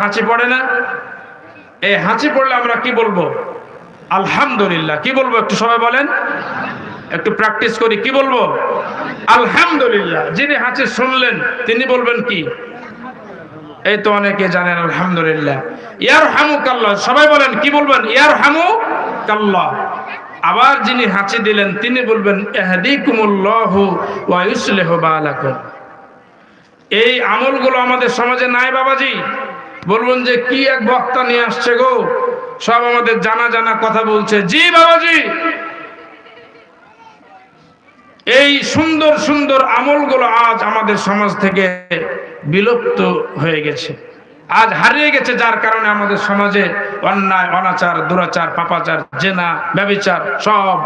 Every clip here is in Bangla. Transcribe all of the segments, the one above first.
হাঁচি পড়ে না? এই হাঁচি পড়লে আমরা কি বলব? আলহামদুলিল্লাহ, কি বলব একটু সবাই বলেন? একটু প্র্যাকটিস করি, কি বলব? আলহামদুলিল্লাহ, যিনি হাঁচি শুনলেন, তিনি বলবেন কি? এই তো অনেকে জানেন আলহামদুলিল্লাহ। ইয়ার হামু কাল্লা সবাই বলেন, কি বলবেন? ইয়ার হামু কাল্লা আবার যিনি হাঁচি দিলেন, তিনি বলবেন এই আমলগুলো আমাদের সমাজে নাই বাবাজি। বলবেন যে কি এক বক্তা নিয়ে আসছে গো? সব আমাদের জানা জানা কথা বলছে। জি, বাবাজি। এই সুন্দর সুন্দর আমলগুলো আজ আমাদের সমাজ থেকে বিলুপ্ত হয়ে গেছে। আজ হারিয়ে গেছে যার কারণে আমাদের সমাজে অন্যায়, অনাচার, দুরাচার, পাপাচার, জেনা, ব্যবিচার সব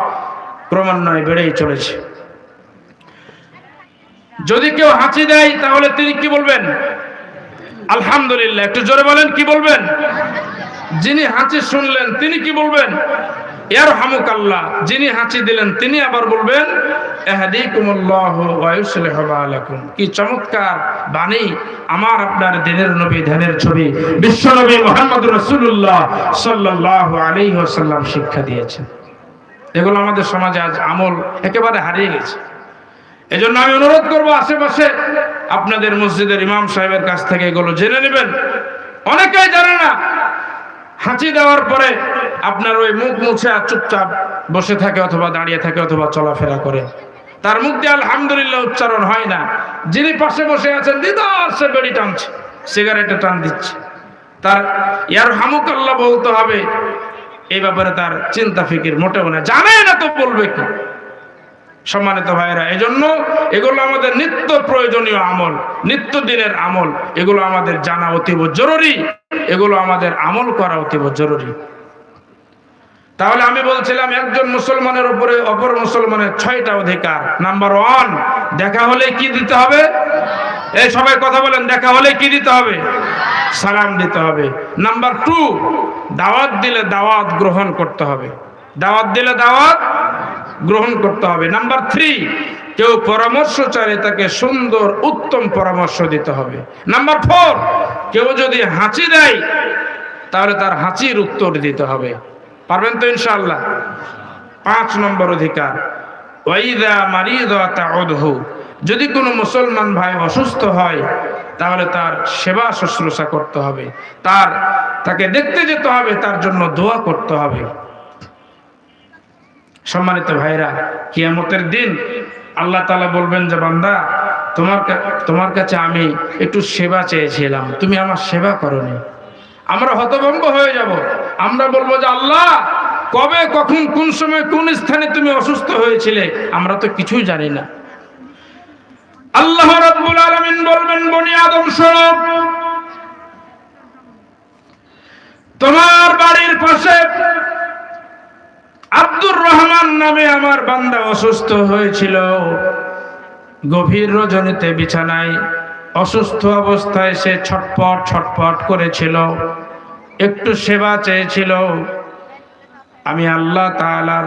ক্রমান্বয়ে বেড়েই চলেছে। যদি কেউ হাঁচি দেয়, তাহলে তিনি কি বলবেন? আলহামদুলিল্লাহ, একটু জোরে বলেন, কি বলবেন? যিনি হাঁচি শুনলেন, তিনি কি বলবেন? ইয়ার হামুক আল্লাহ যিনি হাঁচি দিলেন, তিনি আবার বলবেন কি চমৎকার বাণী, আমার আপনার দিনের নবী, ধ্যানের ছবি। বিশ্ব নবী মুহাম্মদ রাসূলুল্লাহ সাল্লাল্লাহু আলাইহি ওয়াসাল্লাম শিক্ষা দিয়েছেন। এগুলো আমাদের সমাজে আজ আমল একেবারে হারিয়ে গেছে। এজন্য আমি অনুরোধ করব আশেপাশে আপনাদের মসজিদের ইমাম সাহেবের কাছ থেকে এগুলো জেনে নেবেন। অনেকেই জানে না। হাঁচি দেওয়ার পরে আপনার ওই মুখ মুছে আর চুপচাপ বসে থাকে অথবা দাঁড়িয়ে থাকে অথবা চলাফেরা করে। তার মুখ দিয়ে আলহামদুলিল্লাহ উচ্চারণ হয় না। যিনি পাশে বসে আছেন, দিদার, সে বেড়ি টানছে, সিগারেটে টান দিচ্ছে। তার ইয়ার হামুকাল্লাহ বলতে হবে, এই ব্যাপারে তার চিন্তা ফিকির মোটেও না। জানে না তো বলবে কি? সম্মানিত ভাইরা এজন্য এগুলো আমাদের নিত্য প্রয়োজনীয় আমল, নিত্য দিনের আমল। এগুলো আমাদের জানা অতীব জরুরি, এগুলো আমাদের আমল করা অতীব জরুরি। তাহলে আমি বলছিলাম, একজন মুসলমানের উপরে অপর মুসলমানের ছয়টা অধিকার। নাম্বার ওয়ান দেখা হলে কি দিতে হবে? এই সবাই কথা বলেন, দেখা হলে কি দিতে হবে? সালাম দিতে হবে। নাম্বার টু দাওয়াত দিলে দাওয়াত গ্রহণ করতে হবে। দাওয়াত দিলে দাওয়াত গ্রহণ করতে হবে। নাম্বার থ্রি কেউ পরামর্শ চাইলে তাকে সুন্দর, উত্তম পরামর্শ দিতে হবে। নাম্বার ফোর কেউ যদি হাঁচি দেয়, তাহলে তার হাঁচির উত্তর দিতে হবে। পারবেন তো ইনশাল্লাহ পাঁচ নম্বর অধিকার, ওয়াইদা মারিদা তাউদহু। যদি কোনো মুসলমান ভাই অসুস্থ হয়, তাহলে তার সেবা শুশ্রূষা করতে হবে। তার, তাকে দেখতে যেতে হবে, তার জন্য দোয়া করতে হবে। সম্মানিত ভাইরা, কিয়ামতের দিন আল্লাহ তালা বলবেন যে, বান্দা, তোমার তোমার কাছে আমি একটু সেবা চেয়েছিলাম, তুমি আমার সেবা করনি। আমরা হতভম্ব হয়ে যাব। আমরা বলব যে, আল্লাহ, কবে, কখন, কোন সময়, কোন স্থানে তুমি অসুস্থ হয়েছিলে, আমরা তো কিছুই জানি না। আল্লাহ রাব্বুল আলামিন বলবেন, বনি আদম, শোনো। তোমার বাড়ির পাশে আব্দুর নামে আমার বান্দা অসুস্থ হয়েছিল। গভীর রজনীতে বিছানায় অসুস্থ অবস্থায় সে ছটপট ছটপট করেছিল। একটু সেবা চেয়েছিল। আমি আল্লাহ তাআলার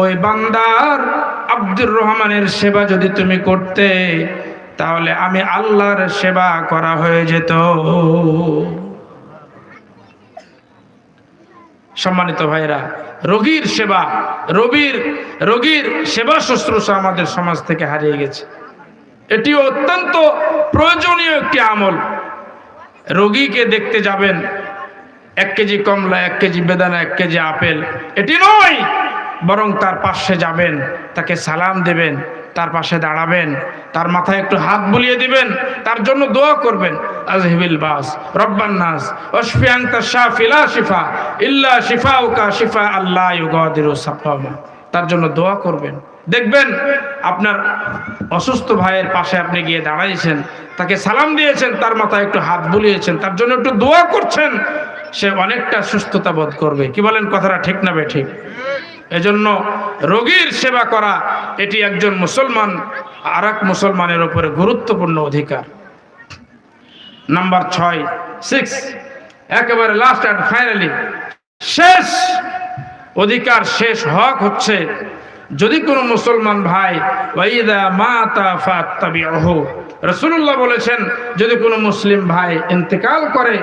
ওই বান্দার আব্দুর রহমানের সেবা যদি তুমি করতে, তাহলে আমি আল্লাহর সেবা করা হয়ে যেত। সম্মানিত ভাইরা রোগীর সেবা, রবির, রোগীর সেবা শুশ্রূষা আমাদের সমাজ থেকে হারিয়ে গেছে। এটি অত্যন্ত প্রয়োজনীয় একটি আমল। রোগীকে দেখতে যাবেন, এক কেজি কমলা, এক কেজি বেদানা, এক কেজি আপেল। এটি নয়, বরং তার পাশে যাবেন, তাকে সালাম দেবেন তার পাশে দাঁড়াবেন, তার মাথায় একটু হাত বুলিয়ে দিবেন, তার জন্য দোয়া করবেন। আজহিবিল বাস, রব্বান নাস ওয়াশফি আনতা শাফি, লা শিফা, ইল্লা শিফাউকা শিফা আল্লাহ ইউগাদিরু সাফামা তার জন্য দোয়া করবেন। দেখবেন আপনার অসুস্থ ভাইয়ের পাশে আপনি গিয়ে দাঁড়াইছেন, তাকে সালাম দিয়েছেন, তার মাথায় একটু হাত বুলিয়েছেন, তার জন্য একটু দোয়া করছেন, সে অনেকটা সুস্থতা বোধ করবে। কি বলেন কথাটা ঠিক না বে ঠিক? এজন্য রোগীর সেবা করা, এটি একজন মুসলমান আর মুসলমানের উপরে গুরুত্বপূর্ণ অধিকার। নাম্বার ছয় সিক্স একেবারে লাস্ট অ্যান্ড ফাইনালি শেষ, অধিকার শেষ হক হচ্ছে, যদি কোনো মুসলমান ভাই ওয়াইদা বলেছেন, যদি কোনো মুসলিম ভাই ইন্তেকাল করে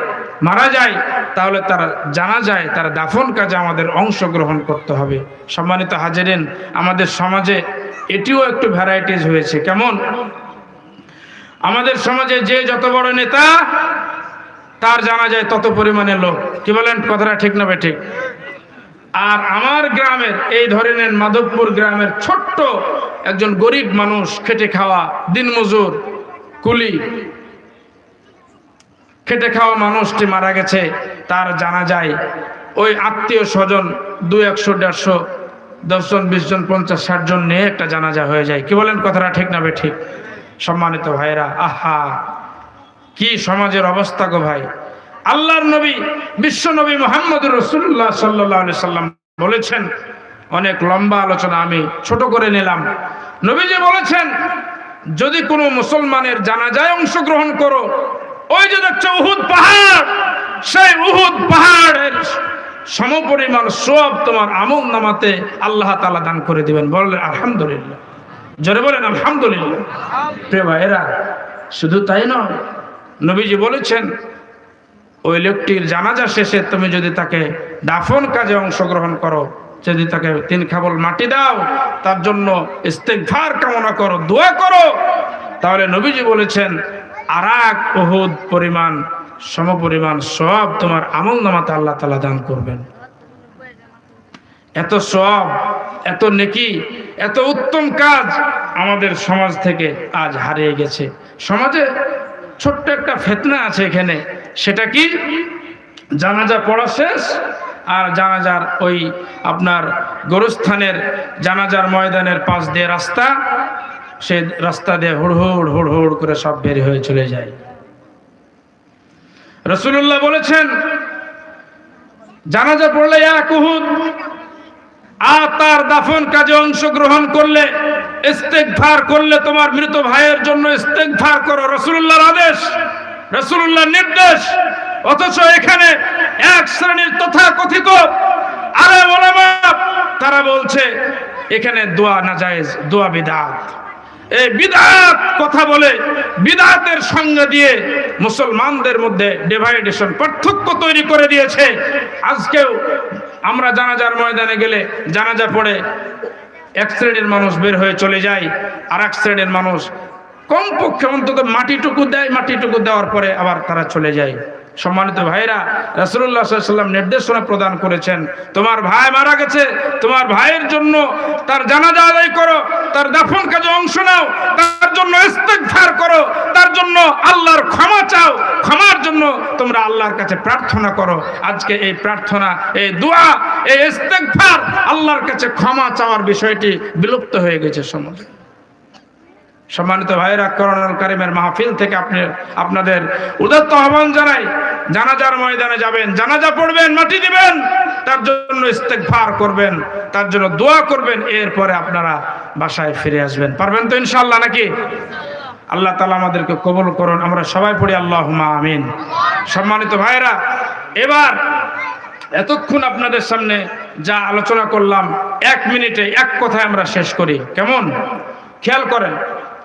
মারা যায়, তাহলে তার জানা যায়, তার দাফন কাজে আমাদের অংশগ্রহণ করতে হবে। সম্মানিত হাজিরেন, আমাদের সমাজে এটিও একটু ভ্যারাইটিস হয়েছে। কেমন? আমাদের সমাজে যে যত বড় নেতা, তার জানা যায় তত পরিমাণে লোক। কি বলেন, কথাটা ঠিক না ঠিক আর আমার গ্রামের, এই ধরে নেন মাধবপুর গ্রামের ছোট্ট একজন গরিব মানুষ খেটে খাওয়া, দিনমজুর, কুলি খেটে খাওয়া মানুষটি মারা গেছে, তার জানা যায় ওই আত্মীয় স্বজন দু একশো, দেড়শো দশজন বিশ জন, পঞ্চাশ, ষাট জন নিয়ে একটা জানাজা হয়ে যায়। কি বলেন কথাটা ঠিক না ঠিক? সম্মানিত ভাইরা আহা! কি সমাজের অবস্থা গো ভাই? আল্লাহর নবী, বিশ্ব নবী মোহাম্মদ রসুল্লাহ সাল্লাহ সাল্লাম বলেছেন, অনেক লম্বা আলোচনা আমি ছোট করে নিলাম। নবীজি বলেছেন, যদি কোনো মুসলমানের জানাজায় অংশগ্রহণ করো ওই যে দেখছ উহুদ পাহাড়, সেই উহুদ পাহাড়ের সমপরিমাণ সব তোমার আমল নামাতে আল্লাহ তালা দান করে দিবেন। বললেন আলহামদুলিল্লাহ। জোরে বলেন, আলহামদুলিল্লাহ। ভাইয়েরা, শুধু তাই নয়, নবীজি বলেছেন, ওই লোকটির জানাজা শেষে তুমি যদি তাকে দাফন কাজে অংশগ্রহণ করো, যদি তাকে তিন খাবল মাটি দাও, তার জন্য ইস্তেকভার কামনা করো, দোয়া করো, তাহলে নবীজি বলেছেন আর এক ওহুদ পরিমাণ, সমপরিমাণ সব তোমার আমল নামাতে আল্লাহ তালা দান করবেন। এত সব, এত নেকি, এত উত্তম কাজ আমাদের সমাজ থেকে আজ হারিয়ে গেছে। সমাজে ছোট্ট একটা ফেতনা আছে এখানে, সেটা কি? জানাজা পড়া শেষ আর জানাজার ওই আপনার গোরস্থানের জানাজার ময়দানের পাশ দিয়ে রাস্তা সে রাস্তা দিয়ে হুড় হুড় হুড় হুড় করে সব বের হয়ে চলে যায়। রসুল্লাহ বলেছেন, জানাজা পড়লে এক উহুদ, আর তার দাফন কাজে অংশগ্রহণ করলে ইস্তেকভার করলে তোমার মৃত ভাইয়ের জন্য ইস্তেকভার করো রসুল্লাহর আদেশ রসুল্লাহর নির্দেশ। অথচ এখানে এক শ্রেণির তথা কথিত আরে ওলামা, তারা বলছে, এখানে দোয়া না জায়েজ, দোয়া বিদাত। এই বিদাত কথা বলে বিদাতের সঙ্গে দিয়ে মুসলমানদের মধ্যে ডিভাইডেশন পার্থক্য তৈরি করে দিয়েছে। আজকেও আমরা জানাজার ময়দানে গেলে জানাজা পড়ে এক শ্রেণির মানুষ বের হয়ে চলে যায় আর এক শ্রেণির মানুষ কমপক্ষে অন্তত মাটিটুকু দেয়, মাটিটুকু দেওয়ার পরে আবার তারা চলে যায়। সম্মানিত ভাইরা রাসুল্লাহ সাল্লাম নির্দেশনা প্রদান করেছেন, তোমার ভাই মারা গেছে, তোমার ভাইয়ের জন্য তার জানাজা আদায় করো, তার দাফন কাজে অংশ নাও, তার জন্য ইস্তেগফার করো, তার জন্য আল্লাহর ক্ষমা চাও, ক্ষমার জন্য তোমরা আল্লাহর কাছে প্রার্থনা করো। আজকে এই প্রার্থনা, এই দোয়া, এই ইস্তেগফার আল্লাহর কাছে ক্ষমা চাওয়ার বিষয়টি বিলুপ্ত হয়ে গেছে সমাজে। সম্মানিত ভাইরা করোনাল কারিমের মাহফিল থেকে আপনি, আপনাদের উদত্ত আহ্বান জানাই, জানাজার ময়দানে যাবেন, জানাজা পড়বেন, মাটি দিবেন, তার জন্য ইস্তেকভার করবেন, তার জন্য দোয়া করবেন, এরপরে আপনারা বাসায় ফিরে আসবেন। পারবেন তো ইনশাল্লাহ নাকি? আল্লাহ তালা আমাদেরকে কবল করুন, আমরা সবাই পড়ি আল্লাহ আমিন। সম্মানিত ভাইরা এবার এতক্ষণ আপনাদের সামনে যা আলোচনা করলাম, এক মিনিটে এক কথায় আমরা শেষ করি। কেমন? খেয়াল করেন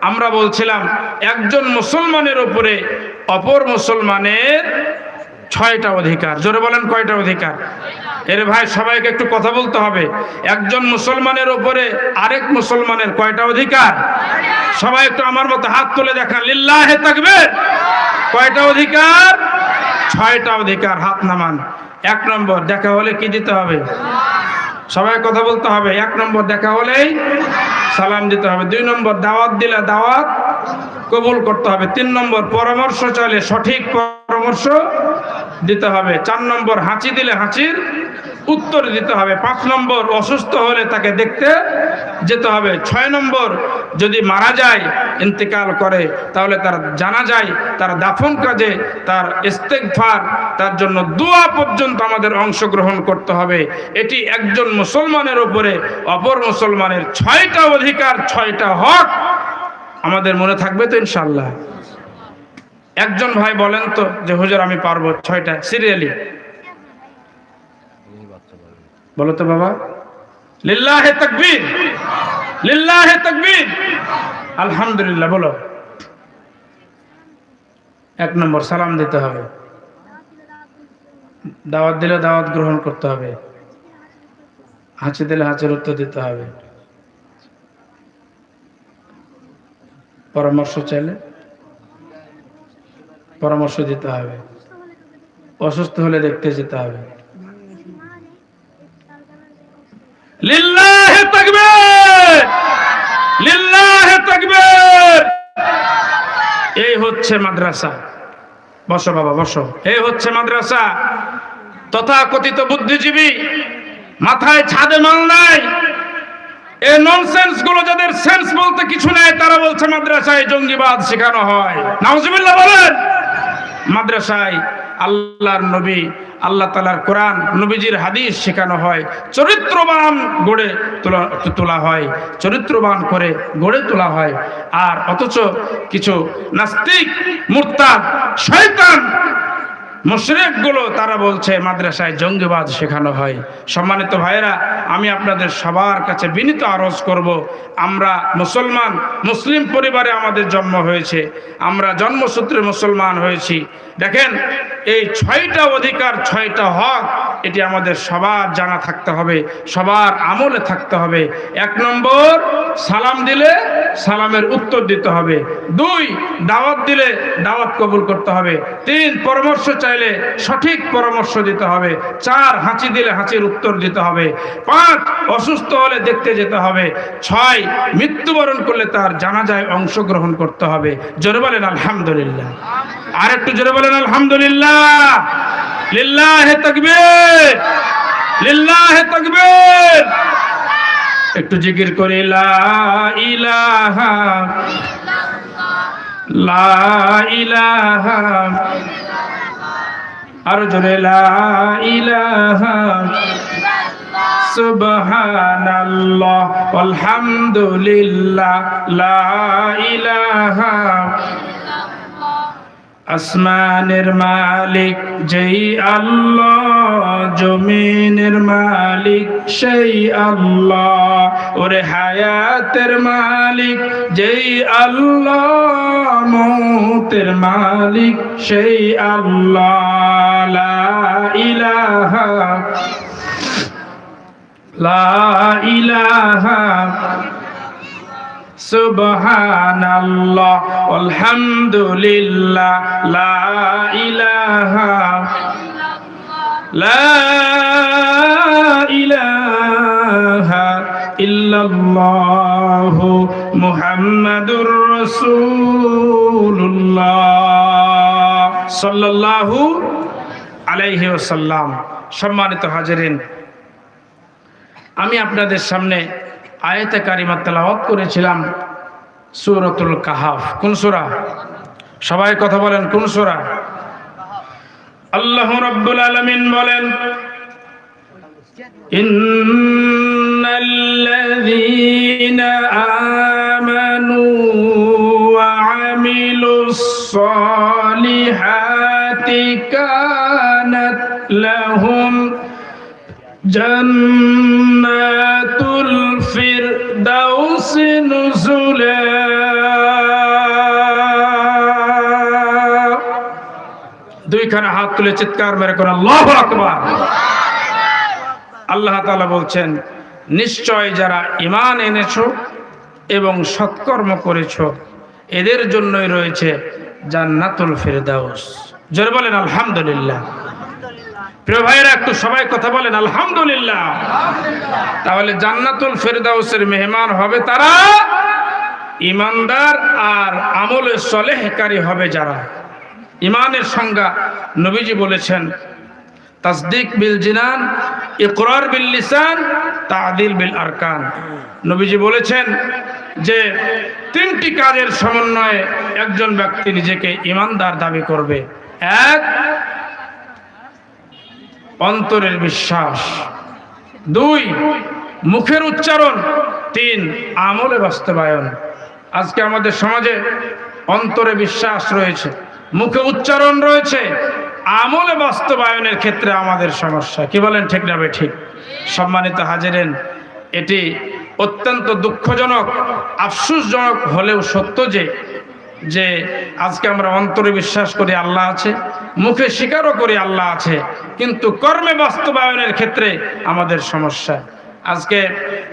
আমরা বলছিলাম, একজন মুসলমানের উপরে অপর মুসলমানের ছয়টা অধিকার। জোরে বলেন কয়টা অধিকার? এর ভাই, সবাইকে একটু কথা বলতে হবে। একজন মুসলমানের উপরে আরেক মুসলমানের কয়টা অধিকার? সবাই একটু আমার মতো হাত তুলে দেখান। লিল্লাহে থাকবে কয়টা অধিকার? ছয়টা অধিকার, হাত নামান। এক নম্বর, দেখা হলে কি দিতে হবে? সবাই কথা বলতে হবে। এক নম্বর, দেখা হলেই সালাম দিতে হবে। দুই নম্বর দাওয়াত দিলে দাওয়াত কবুল করতে হবে। তিন নম্বর পরামর্শ চাইলে সঠিক পরামর্শ দিতে হবে। চার নম্বর হাঁচি দিলে হাঁচির উত্তর দিতে হবে। পাঁচ নম্বর, অসুস্থ হলে তাকে দেখতে যেতে হবে। ছয় নম্বর, যদি মারা যায়, ইন্তেকাল করে, তাহলে তার জানা যায়, তার দাফন কাজে, তার ইস্তেকফার তার জন্য দোয়া পর্যন্ত আমাদের অংশগ্রহণ করতে হবে। এটি একজন মুসলমানের উপরে, অপর মুসলমানের ছয়টা অধিকার, ছয়টা হক আমাদের মনে থাকবে তো ইনশাল্লাহ একজন ভাই বলেন তো যে, হুজুর, আমি পারব। ছয়টা, সিরিয়ালি। বলো তো বাবা। লিল্লাহে তাকবীর। লিল্লাহে তাকবীর। আলহামদুলিল্লাহ, বলো। এক নম্বর, সালাম দিতে হবে। দাওয়াত দিলে দাওয়াত গ্রহণ করতে হবে। হাঁচি দিলে হাঁচের উত্তর দিতে হবে। পরামর্শ চাইলে পরামর্শ দিতে হবে। অসুস্থ হলে দেখতে যেতে হবে। লিল্লাহে এই হচ্ছে মাদ্রাসা। বসো বাবা, বসো। এই হচ্ছে মাদ্রাসা। তথাকথিত বুদ্ধিজীবী, মাথায় ছাদে মাল নাই। যাদের সেন্স বলতে কিছু নেই, তারা বলছে মাদ্রাসায় জঙ্গিবাদ শেখানো হয়। বলেন, মাদ্রাসায় আল্লাহর নবী আল্লাহ তালার কোরআন, নবীজির হাদিস শেখানো হয়, চরিত্রবান গড়ে তোলা তোলা হয়, চরিত্রবান করে গড়ে তোলা হয়। আর অথচ কিছু নাস্তিক, মুরতাদ, শয়তান মুশরিকগুলো তারা বলছে, মাদ্রাসায় জঙ্গিবাদ শেখানো হয়। সম্মানিত ভাইয়েরা, আমি আপনাদের সবার কাছে বিনীত আরজ করব, আমরা মুসলমান, মুসলিম পরিবারে আমাদের জন্ম হয়েছে, আমরা জন্মসূত্রে মুসলমান হয়েছি। দেখেন, এই ছয়টা অধিকার, ছয়টা হক, এটি আমাদের সবার জানা থাকতে হবে, সবার আমলে থাকতে হবে। এক নম্বর, সালাম দিলে সালামের উত্তর দিতে হবে। দুই, দাওয়াত দিলে দাওয়াত কবুল করতে হবে। তিন, পরামর্শ চাইলে সঠিক পরামর্শ দিতে হবে। চার হাঁচি দিলে হাঁচির উত্তর দিতে হবে। পাঁচ, অসুস্থ হলে দেখতে যেতে হবে। ছয়, মৃত্যুবরণ করলে তার জানাজায় অংশগ্রহণ করতে হবে। জোরে বলেন, আলহামদুলিল্লাহ। আর একটু জোরে বলেন, আলহামদুলিল্লাহ। লিল্লাহে তাকবীর। লিল্লাহে তাকবীর। একটু জিকির করে, লা ইলাহা। লা ইলাহা। আর ইলাহা সুবহানাল্লাহ আলহামদুলিল্লাহ লা ইলাহা আসমানের মালিক, যেই আল্লাহ, জমিনের মালিক, সেই আল্লাহ। ওরে হায়াতের মালিক, যেই আল্লাহ মৌতের মালিক, সেই আল্লাহ। লা ইলাহা লা ইলাহা সুবহানাল্লাহ, আলহামদুলিল্লাহ, লা ইলাহা লা ইলাহা ইল্লাল্লাহ মুহাম্মাদুর রাসূলুল্লাহ, সাল্লাল্লাহু আলাইহি ওয়াসাল্লাম। সম্মানিত হাজিরিন, আমি আপনাদের সামনে আয়াতে কারিমা তেলাওয়াত করেছিলাম, সুরতুল কাহাফ। কোন সূরা? সবাই কথা বলেন, কোন সূরা? আল্লাহ রাব্বুল আলামিন বলেন, ইন্নাল্লাযীনা আমানু ওয়া আমিলুস সালিহাতি কানাত লাহুম ফিরদাউস নুজুলা। দুইখানে হাত তুলে চিৎকার মেরে করে আল্লাহু আকবার। আল্লাহ তাআলা বলছেন, নিশ্চয় যারা ঈমান এনেছো এবং সৎকর্ম করেছ, এদের জন্যই রয়েছে জান্নাতুল ফিরদাউস। জোরে বলেন, আলহামদুলিল্লাহ। প্রিয় ভাইয়েরা, একটু সবাই কথা বলেন, আলহামদুলিল্লাহ। তাহলে জান্নাতুল ফেরদাউসের মেহমান হবে তারা ইমানদার আর আমলে সলেহকারী হবে যারা। ইমানের সংজ্ঞা নবীজি বলেছেন, তাসদিক বিল জিনান, ইকরার বিল লিসান, তাদিল বিল আরকান। নবীজি বলেছেন যে, তিনটি কাজের সমন্বয়ে একজন ব্যক্তি নিজেকে ইমানদার দাবি করবে। এক অন্তরের বিশ্বাস। দুই, মুখের উচ্চারণ। তিন, আমলে বাস্তবায়ন। আজকে আমাদের সমাজে অন্তরে বিশ্বাস রয়েছে, মুখে উচ্চারণ রয়েছে, আমলে বাস্তবায়নের ক্ষেত্রে আমাদের সমস্যা। কি বলেন ঠিক না ঠিক। সম্মানিত হাজিরেন, এটি অত্যন্ত দুঃখজনক, আফসোসজনক হলেও সত্য যে যে আজকে আমরা অন্তরে বিশ্বাস করি আল্লাহ আছে মুখে স্বীকারও করি আল্লাহ আছে, কিন্তু কর্মে বাস্তবায়নের ক্ষেত্রে আমাদের সমস্যা। আজকে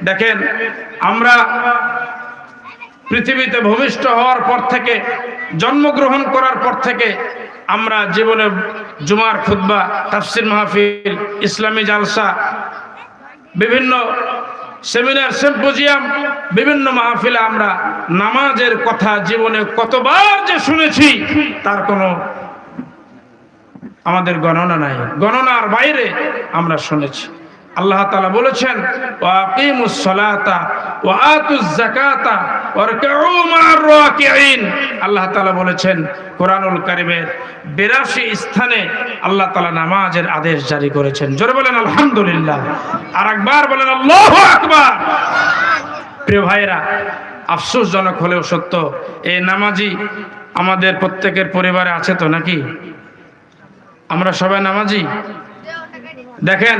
দেখেন, আমরা পৃথিবীতে ভূমিষ্ঠ হওয়ার পর থেকে, জন্মগ্রহণ করার পর থেকে আমরা জীবনে জুমার খুদ্া তাফসির মাহফিল, ইসলামী জালসা, বিভিন্ন সেমিনার, সিম্পোজিয়াম, বিভিন্ন মাহফিলে আমরা নামাজের কথা জীবনে কতবার যে শুনেছি, তার কোনো আমাদের গণনা নাই। গণনার বাইরে আমরা শুনেছি। আল্লাহ তালা বলেছেন আল্লাহ তাআলা বলেছেন, কোরআনুল কারীমের 82 স্থানে আল্লাহ তাআলা নামাজের আদেশ জারি করেছেন। জোরে বলেন, আলহামদুলিল্লাহ। আর একবার বলেন, আল্লাহু আকবার। প্রিয় ভাইরা আফসোসজনক হলেও সত্য, এই নামাজি আমাদের প্রত্যেকের পরিবারে আছে তো নাকি? আমরা সবাই নামাজি? দেখেন,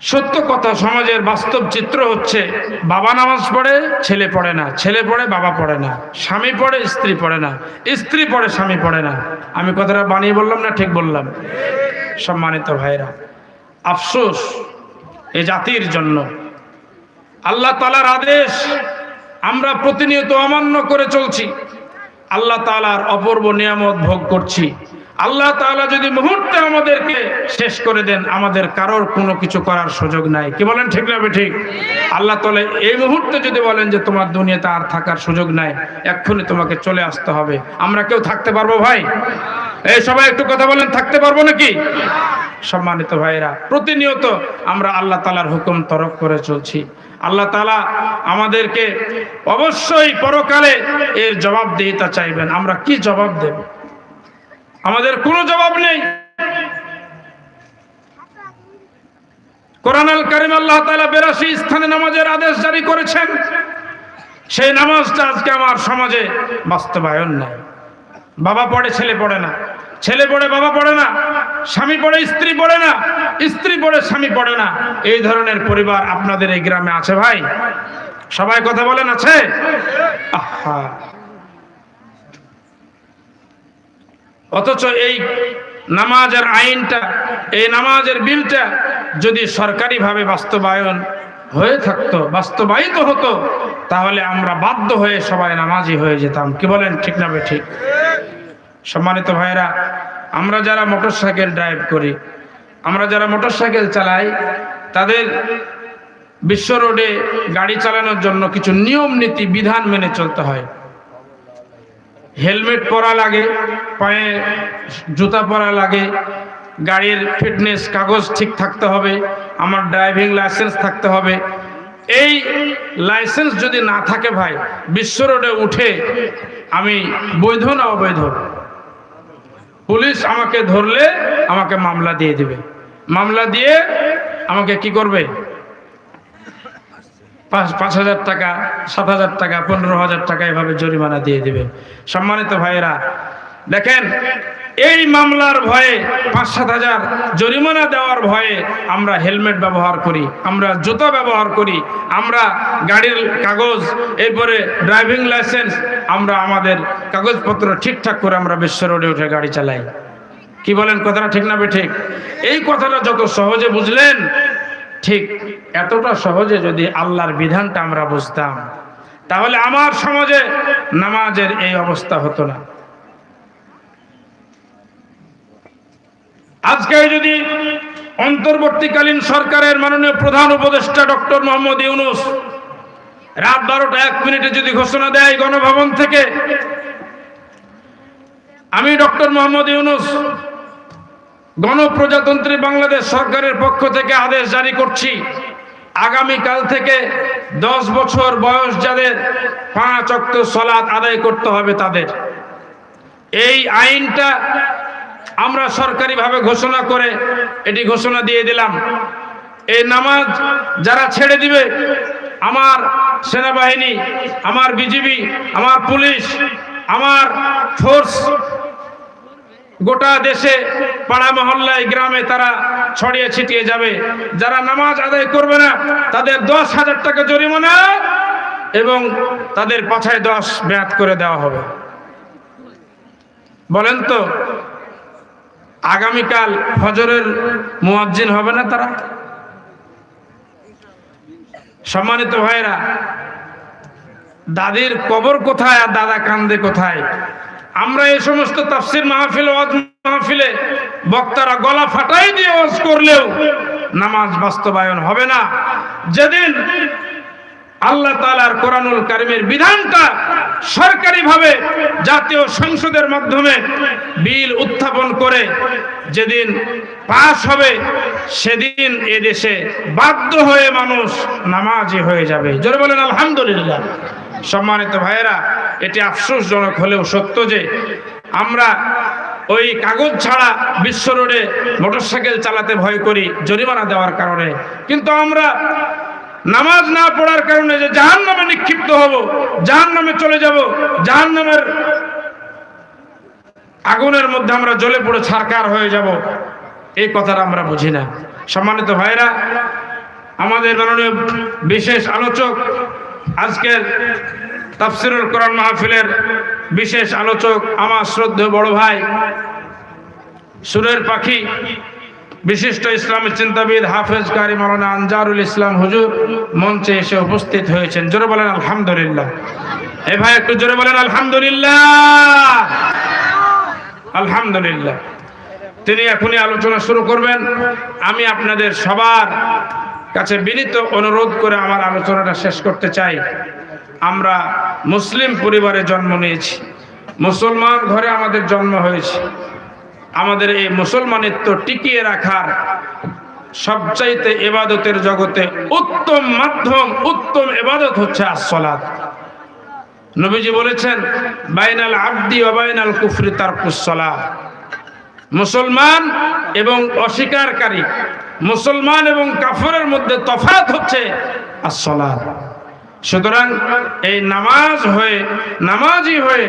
সত্য কথা, সমাজের বাস্তব চিত্র হচ্ছে, বাবা নামাজ পড়ে, ছেলে পড়ে না। ছেলে পড়ে, বাবা পড়ে না। স্বামী পড়ে, স্ত্রী পড়ে না। স্ত্রী পড়ে, স্বামী পড়ে না। আমি কথাটা বানিয়ে বললাম না ঠিক বললাম? সম্মানিত ভাইরা আফসোস এ জাতির জন্য। আল্লাহ তালার আদেশ, আমরা প্রতিনিয়ত অমান্য করে চলছি। আল্লাহ তালার অপূর্ব নিয়ামত ভোগ করছি। আল্লাহ তাআলা যদি মুহূর্তে আমাদেরকে শেষ করে দেন, আমাদের কারোর কোনো কিছু করার সুযোগ নাই। কি বলেন ঠিক না ঠিক আল্লাহ তাআলা এই মুহূর্তে যদি বলেন যে তোমার দুনিয়াতে আর থাকার সুযোগ নাই, এক্ষুনি তোমাকে চলে আসতে হবে। আমরা কেউ থাকতে পারব ভাই? এই সবাই একটু কথা বলেন, থাকতে পারব নাকি? সম্মানিত ভাইরা প্রতিনিয়ত আমরা আল্লাহ তালার হুকুম তরক করে চলছি। আল্লাহ তালা আমাদেরকে অবশ্যই পরকালে এর জবাব জবাবদিহিতা চাইবেন। আমরা কি জবাব দেব? আমাদের কোনো জবাব নেই। কোরআন আল করিম আল্লাহ তালা বেরাশি স্থানে নামাজের আদেশ জারি করেছেন। সেই নামাজটা আজকে আমার সমাজে বাস্তবায়ন নাই। বাবা পড়ে, ছেলে পড়ে না। ছেলে পড়ে, বাবা পড়ে না। স্বামী পড়ে, স্ত্রী পড়ে না। স্ত্রী পড়ে, স্বামী পড়ে না। এই ধরনের পরিবার আপনাদের এই গ্রামে আছে ভাই? সবাই কথা বলেন, আছে? আহা। অথচ এই নামাজের আইনটা, এই নামাজের বিলটা যদি সরকারিভাবে বাস্তবায়ন হয়ে থাকতো, বাস্তবায়িত হতো, তাহলে আমরা বাধ্য হয়ে সবাই নামাজি হয়ে যেতাম। কি বলেন, ঠিক না ঠিক সম্মানিত ভাইরা আমরা যারা মোটরসাইকেল ড্রাইভ করি, আমরা যারা মোটরসাইকেল চালাই, তাদের বিশ্ব রোডে গাড়ি চালানোর জন্য কিছু নিয়ম, নীতি, বিধান মেনে চলতে হয়। হেলমেট পরা লাগে, পায়ে জুতা পরা লাগে, গাড়ির ফিটনেস কাগজ ঠিক থাকতে হবে, আমার ড্রাইভিং লাইসেন্স থাকতে হবে। এই লাইসেন্স যদি না থাকে ভাই, বিশ্ব রোডে উঠে আমি বৈধ না অবৈধ? পুলিশ আমাকে ধরলে আমাকে মামলা দিয়ে দিবে। মামলা দিয়ে আমাকে কি করবে? পাঁচ পাঁচ হাজার টাকা, সাত হাজার টাকা, পনেরো হাজার টাকা এভাবে জরিমানা দিয়ে দিবে। সম্মানিত ভাইয়েরা, দেখেন, এই মামলার ভয়ে পাঁচ, সাত হাজার জরিমানা দেওয়ার ভয়ে আমরা হেলমেট ব্যবহার করি, আমরা জুতো ব্যবহার করি, আমরা গাড়ির কাগজ, এরপরে ড্রাইভিং লাইসেন্স, আমরা আমাদের কাগজপত্র ঠিকঠাক করে আমরা বিশ্ব রোডে উঠে গাড়ি চালাই। কি বলেন, কথাটা ঠিক না বে ঠিক? এই কথাটা যত সহজে বুঝলেন ঠিক এতটা সহজে যদি আল্লাহর বিধানটা আমরা বুঝতাম, তাহলে আমার সমাজে নামাজের এই অবস্থা হতো না। আজকে যদি অন্তর্বর্তীকালীন সরকারের মাননীয় প্রধান উপদেষ্টা ডক্টর মোহাম্মদ ইউনুস রাত বারোটা এক মিনিটে যদি ঘোষণা দেয় গণভবন থেকে, আমি ডক্টর মোহাম্মদ ইউনুস গণপ্রজাতন্ত্রী বাংলাদেশ সরকারের পক্ষ থেকে আদেশ জারি করছি। আগামীকাল থেকে দশ বছর বয়স যাদের পাঁচ অক্ট সলাৎ আদায় করতে হবে তাদের। এই আইনটা আমরা সরকারিভাবে ঘোষণা করে এটি ঘোষণা দিয়ে দিলাম। এই নামাজ যারা ছেড়ে দিবে, আমার সেনাবাহিনী, আমার বিজিবি, আমার পুলিশ, আমার ফোর্স গোটা দেশে পাড়া মহল্লায় গ্রামে তারা ছড়িয়ে ছিটিয়ে যাবে। যারা নামাজ আদায় করবে না, তাদের দশ হাজার টাকা জরিমানা এবং তাদের পাছায় দশ ব্যাত করে দেওয়া হবে। বলেন তো, আগামীকাল ফজরের মুয়াজ্জিন হবে না তারা? সম্মানিত ভাইরা দাদির কবর কোথায় আর দাদা কান্দে কোথায়? আমরা এই সমস্ত তাফসির মাহফিল, ওয়াজ মাহফিলে বক্তারা গলা ফাটাই দিয়ে ওয়াজ করলেও নামাজ বাস্তবায়ন হবে না। যেদিন আল্লাহ তালার কোরআনুল কারিমের বিধানটা সরকারিভাবে জাতীয় সংসদের মাধ্যমে বিল উত্থাপন করে যেদিন পাশ হবে, সেদিন এ দেশে বাধ্য হয়ে মানুষ নামাজি হয়ে যাবে। জোরে বলেন, আলহামদুলিল্লাহ। সম্মানিত ভাইয়েরা, এটি আফসোসজনক হলেও সত্য যে আমরা ওই কাগজ ছাড়া বিশ্ব রোডে মোটরসাইকেল চালাতে ভয় করি, জরিমানা দেওয়ার কারণে। কিন্তু আমরা নামাজ না পড়ার কারণে যে জাহান নামে নিক্ষিপ্ত হব জাহান নামে চলে যাব জাহান নামের আগুনের মধ্যে আমরা জ্বলে পড়ে ছারকার হয়ে যাব, এই কথাটা আমরা বুঝি না। সম্মানিত ভাইরা আমাদের মাননীয় বিশেষ আলোচক আজকের তাফসিরুল কোরআন মাহফিলের বিশেষ আলোচক, আমার শ্রদ্ধেয় বড় ভাই, সুরের পাখি, বিশিষ্ট ইসলামী চিন্তাবিদ হাফেজ কারি মালানা আনজারুল ইসলাম হুজুর মঞ্চে এসে উপস্থিত হয়েছেন। জোরে বলেন, আলহামদুলিল্লাহ। এ ভাই, একটু জোরে বলেন, আলহামদুলিল্লাহ। আলহামদুলিল্লাহ। তিনি এখনই আলোচনা শুরু করবেন। আমি আপনাদের সবার কাছে বিনীত অনুরোধ করে আমার আলোচনাটা শেষ করতে চাই। আমরা মুসলিম পরিবারে জন্ম নিয়েছি। মুসলমান ঘরে আমাদের জন্ম হয়েছে। আমাদের এই মুসলমানিত্ব টিকিয়ে রাখার সবচাইতে এবাদতের জগতে উত্তম মাধ্যম, উত্তম এবাদত হচ্ছে আসলাত নবীজি বলেছেন, বাইনাল আব্দি ও বাইনাল কুফরি তার কুসলা মুসলমান এবং অস্বীকারী। মুসলমান এবং কাফরের মধ্যে তফাৎ হচ্ছে আসলাত সুতরাং এই নামাজ হয়ে, নামাজই হয়ে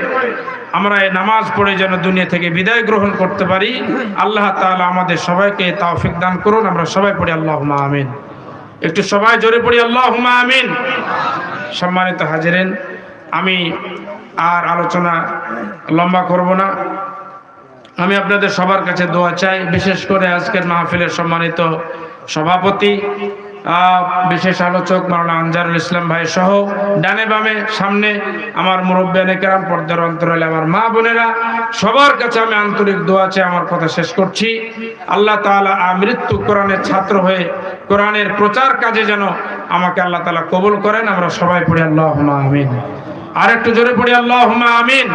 আমরা এই নামাজ পড়ে যেন দুনিয়া থেকে বিদায় গ্রহণ করতে পারি। আল্লাহ তাআলা আমাদের সবাইকে তাওফিক দান করুন। আমরা সবাই পড়ি আল্লাহ আমিন। একটু সবাই জোরে পড়ি আল্লাহ আমিন। সম্মানিত হাজিরেন, আমি আর আলোচনা লম্বা করব না। আমি আপনাদের সবার কাছে দোয়া চাই, বিশেষ করে আজকের মাহফিলের সম্মানিত সভাপতি বিশেষ আলোচক মাওলানা আনজারুল ইসলাম ভাই সহ, ডানে বামে, সামনে আমার মুরব্বিয়ানে কেরাম পর্দার অন্তরালে আমার মা বোনেরা, সবার কাছে আমি আন্তরিক দোয়া চাই, আমার কথা শেষ করছি। আল্লাহ তাআলা আমৃত্যু কোরআনের ছাত্র হয়ে কোরআনের প্রচার কাজে যেন আমাকে আল্লাহ তাআলা কবুল করেন, আমরা সবাই পড়ি আল্লাহ আমিন। আর একটু জোরে পড়ি আল্লাহ আমিন।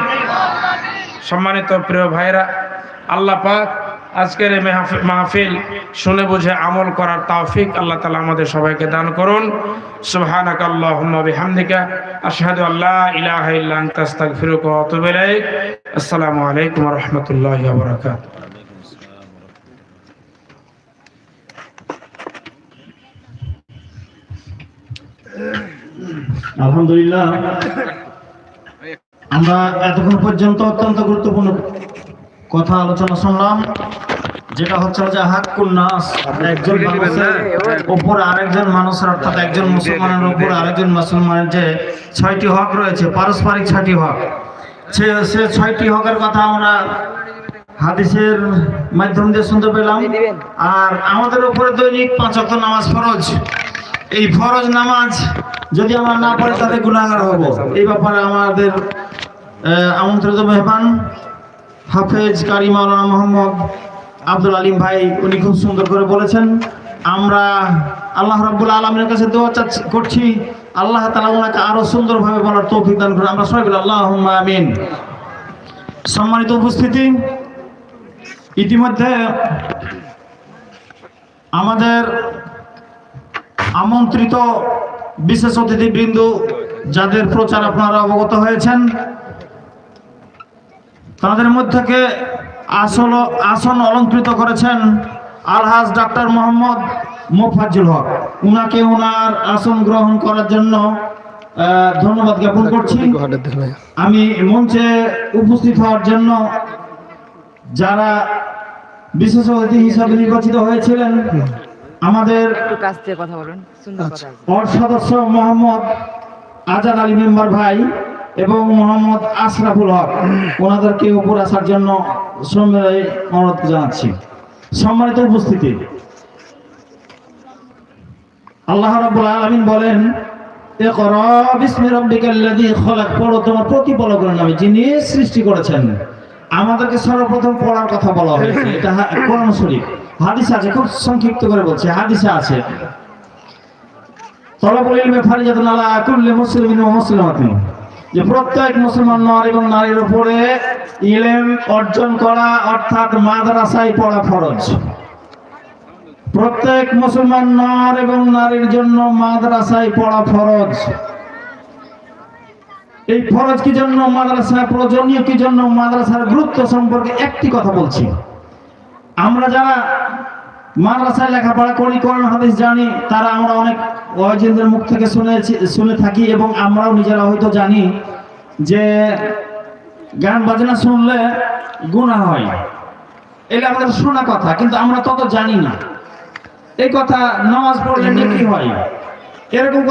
সম্মানিত প্রিয় ভাইরা আল্লাহ পাক আজকের এই মাহফিল শুনে বুঝে আমল করার তৌফিক আল্লাহ তাআলা আমাদের সবাইকে দান করুন। সুবহানাক আল্লাহুম্মা বিহামদিকা, আশহাদু আল্লা ইলাহা ইল্লা আস্তাগফিরুকা ওয়া আতুবু ইলাইক। আসসালামু আলাইকুম ওয়া রাহমাতুল্লাহি ওয়া বারাকাতুহু। আলহামদুলিল্লাহ। আমরা এতক্ষণ পর্যন্ত অত্যন্ত গুরুত্বপূর্ণ কথা আলোচনা শুনলাম যেটা হচ্ছে যে হাক্কুন নাস একজন মানুষের উপর আরেকজন মানুষের অর্থাৎ একজন মুসলমানের উপর আরেকজন মুসলমানের যে ছয়টি হক রয়েছে পারস্পরিক ছয়টি হক সে সে ছয়টি হকের কথা আমরা হাদিসের মাধ্যম দিয়ে শুনতে পেলাম। আর আমাদের উপরে দৈনিক পাঁচ নামাজ ফরজ। এই ফরজ নামাজ যদি আমরা না পড়ি তাহলে গুণাগার হব। এই ব্যাপারে আমাদের আমন্ত্রিত মেহমান হাফেজ কারি মাওলানা মোহাম্মদ আব্দুল আলিম ভাই, উনি খুব সুন্দর করে বলেছেন, আমরা আল্লাহ রাব্বুল আলমের কাছে দোয়া চাচ্ছি, করছি। আল্লাহ তালা ওনাকে আরও সুন্দরভাবে বলার তৌফিক দান করে আমরা সবাই বলি আল্লাহ আমিন। সম্মানিত উপস্থিতি, ইতিমধ্যে আমাদের আমন্ত্রিত বিশেষ অতিথিবৃন্দ, যাদের প্রচার আপনারা অবগত হয়েছেন তাদের মধ্যে থেকে আসল আসন অলঙ্কৃত করেছেন আলহাজ ডাক্তার মোহাম্মদ মোফাজ্জুল হক। উনাকে ওনার আসন গ্রহণ করার জন্য ধন্যবাদ জ্ঞাপন করছি। আমি মঞ্চে উপস্থিত হওয়ার জন্য যারা বিশেষ অতিথি হিসাবে নির্বাচিত হয়েছিলেন আমাদের একটু কাছ থেকে কথা বলুন কথা ওয়ার্ড সদস্য মোহাম্মদ আজাদ আলী মেম্বার ভাই এবং মোহাম্মদ আশরাফুল হক, ওনাদেরকে উপর আসার জন্য শ্রমের অনুরোধ জানাচ্ছি। সম্মানিত উপস্থিতি। আল্লাহ রাব্বুল আলামিন বলেন, ইকরা নামে সৃষ্টি করেছেন। আমাদেরকে সর্বপ্রথম পড়ার কথা বলা এটা শরীফ। হাদিসে আছে, খুব সংক্ষিপ্ত করে বলছে, হাদিসে আছে। যে প্রত্যেক মুসলমান নর এবং নারীর উপরে ইলেম অর্জন করা অর্থাৎ মাদ্রাসায় পড়া ফরজ। প্রত্যেক মুসলমান নর এবং নারীর জন্য মাদ্রাসায় পড়া ফরজ। এই ফরজ কি জন্য মাদ্রাসা প্রয়োজনীয় কি জন্য, মাদ্রাসার গুরুত্ব সম্পর্কে একটি কথা বলছি। আমরা যারা মাদ্রাসায় লেখাপড়া করি, কোরআন, হাদিস জানি, তারা আমরা অনেক ওয়াজিদের মুখ থেকে শুনেছি, শুনে থাকি এবং আমরাও নিজেরা হয়তো জানি যে গান বাজনা শুনলে গুনাহ হয়। এটা আমাদের শোনা কথা, কিন্তু আমরা তত জানি না। এই কথা নামাজ পড়লে নেকি হয়? এরকম